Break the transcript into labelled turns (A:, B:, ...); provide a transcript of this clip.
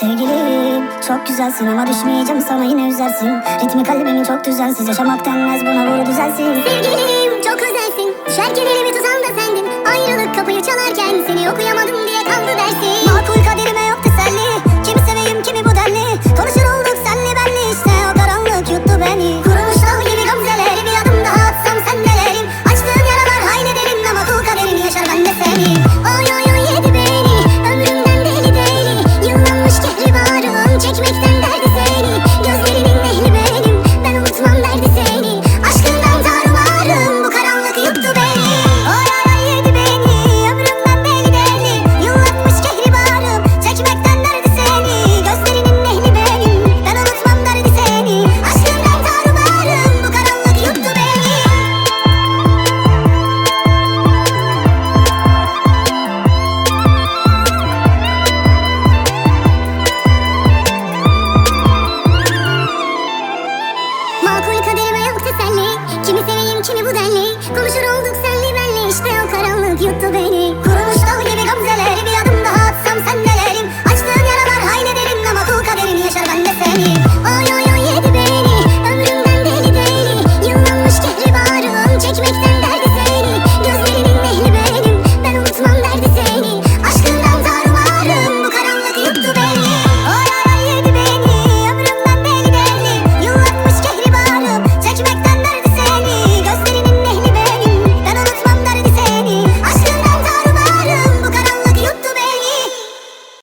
A: Sevgilim çok güzelsin ama düşmeyeceğim sana yine üzersin. Ritmi kalbimi çok düzensiz yaşamak denmez buna vur düzelsin.
B: Sevgilim çok YouTube に